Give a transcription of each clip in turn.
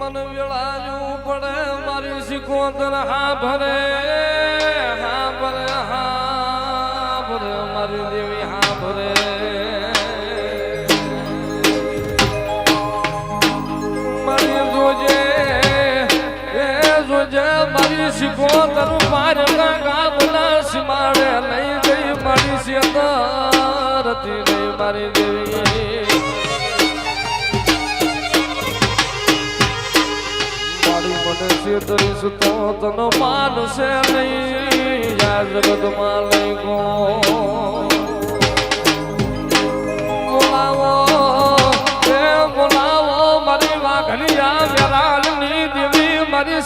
મન વેળાયું પડે મારી શીખો તરહા ભરે. જે મારી શીખો તરું પાર ગામના સિમાડે લઈ જઈ મારી સિયારથી લઈ મારી દેવી. મારી મને સુતો તનો માનશે નહીં. યા જગતમાં લઈ ગો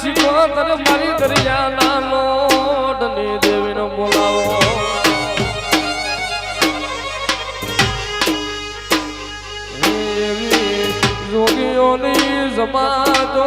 સિકોતર મારી દેવીનો બોલાવો. યોગીઓની જમાતો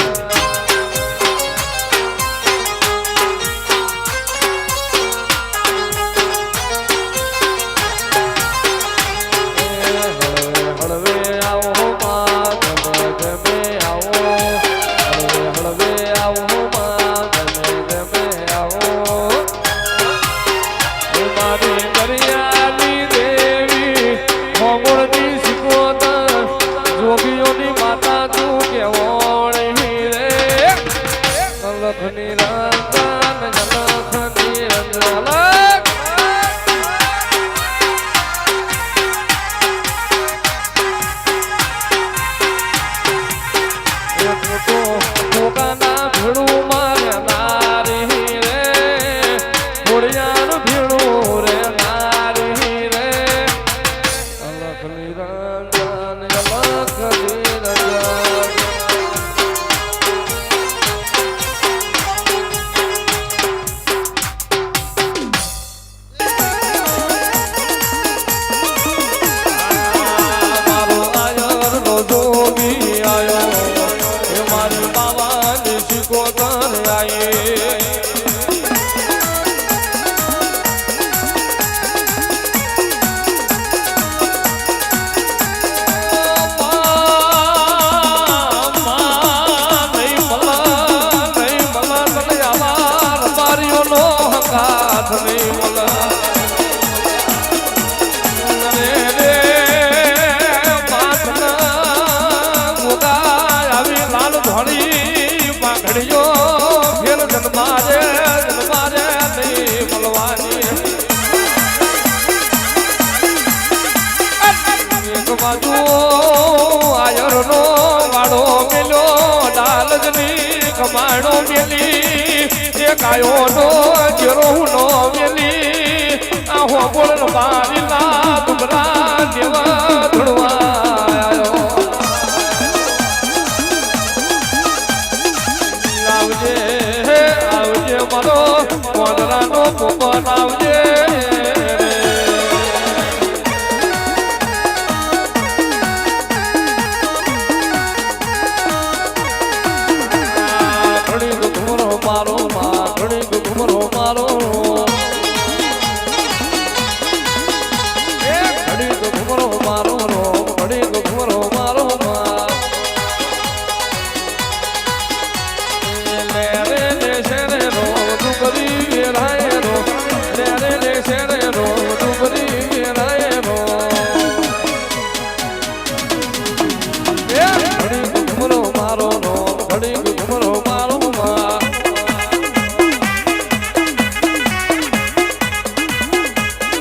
વેલી એ ગાયો નો જેરો હું નો વેલી આ હોગોળ બારી લા દુબરા.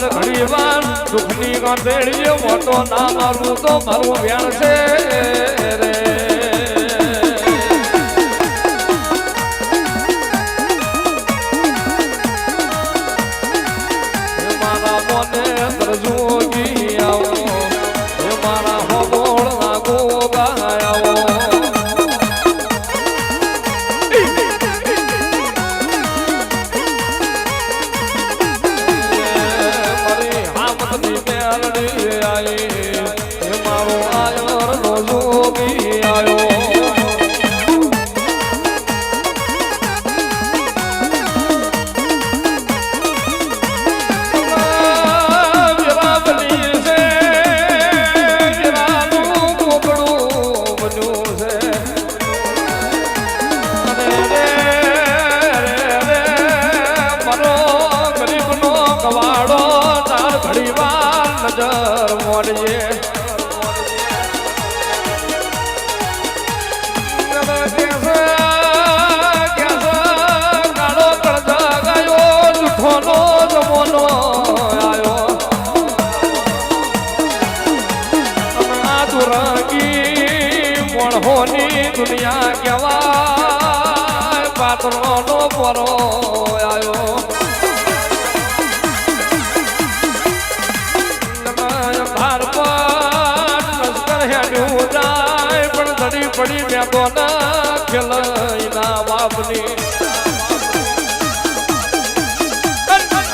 વાર ઘડી વાર દુઃખની ગાંધેડીએ મોટો ના મારું તો મારું વ્યાણ છે રે. દુનિયા કેવા પાત્રો નો પરો આવ્યો પડી મેં તો ના ખેલાઈ ના બાપની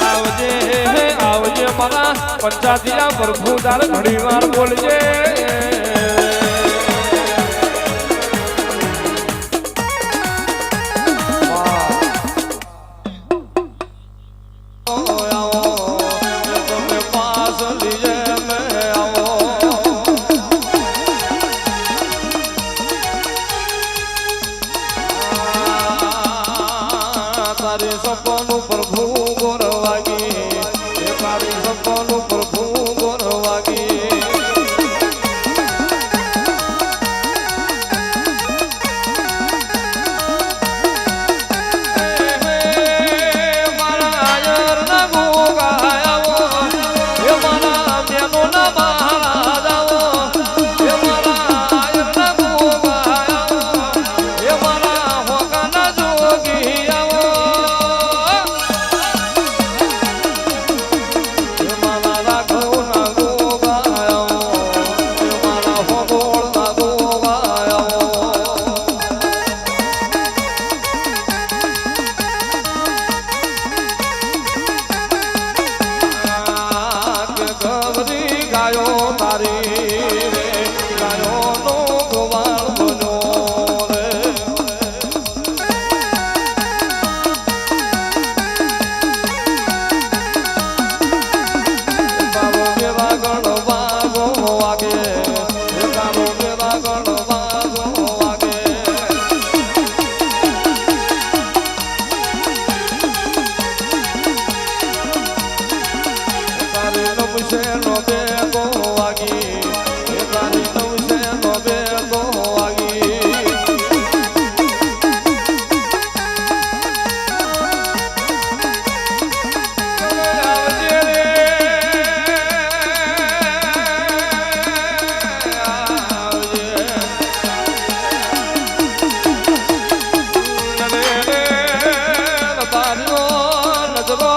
આવજે આવજે મારા પંચાતિયા પ્રભુ દાળ ઘણી વાર બોલજે. નવસે નોબે ગોવાગી તારી નવસે નોબે ગોવાગી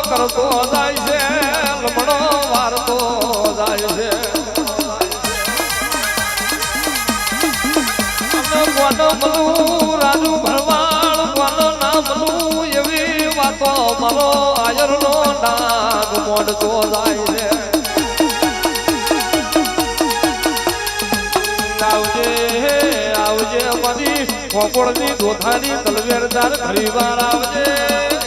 કરતો જાય. બાજરનો ડાગ મોડતો જાય રે આવજે આવજે મારી કોપડની ધોથાની તલવેરદાર ખરીવાર આવજે.